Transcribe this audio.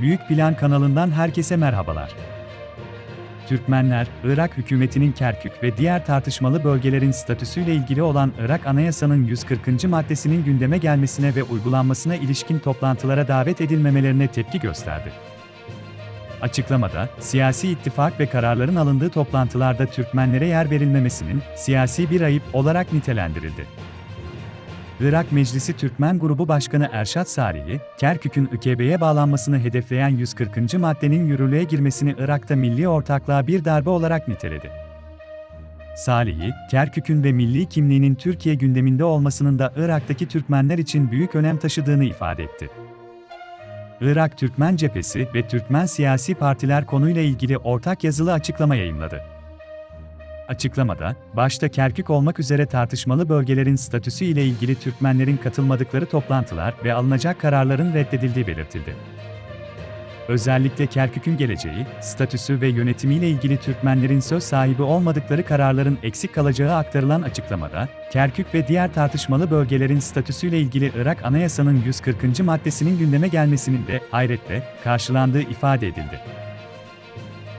Büyük Plan kanalından herkese merhabalar. Türkmenler, Irak hükümetinin Kerkük ve diğer tartışmalı bölgelerin statüsüyle ilgili olan Irak Anayasa'nın 140. maddesinin gündeme gelmesine ve uygulanmasına ilişkin toplantılara davet edilmemelerine tepki gösterdi. Açıklamada, siyasi ittifak ve kararların alındığı toplantılarda Türkmenlere yer verilmemesinin siyasi bir ayıp olarak nitelendirildi. Irak Meclisi Türkmen Grubu Başkanı Erşat Sarihi, Kerkük'ün ÜKB'ye bağlanmasını hedefleyen 140. maddenin yürürlüğe girmesini Irak'ta milli ortaklığa bir darbe olarak niteledi. Salihi, Kerkük'ün ve milli kimliğinin Türkiye gündeminde olmasının da Irak'taki Türkmenler için büyük önem taşıdığını ifade etti. Irak Türkmen Cephesi ve Türkmen siyasi partiler konuyla ilgili ortak yazılı açıklama yayımladı. Açıklamada, başta Kerkük olmak üzere tartışmalı bölgelerin statüsü ile ilgili Türkmenlerin katılmadıkları toplantılar ve alınacak kararların reddedildiği belirtildi. Özellikle Kerkük'ün geleceği, statüsü ve yönetimiyle ilgili Türkmenlerin söz sahibi olmadıkları kararların eksik kalacağı aktarılan açıklamada, Kerkük ve diğer tartışmalı bölgelerin statüsüyle ilgili Irak Anayasa'nın 140. maddesinin gündeme gelmesinin de hayretle karşılandığı ifade edildi.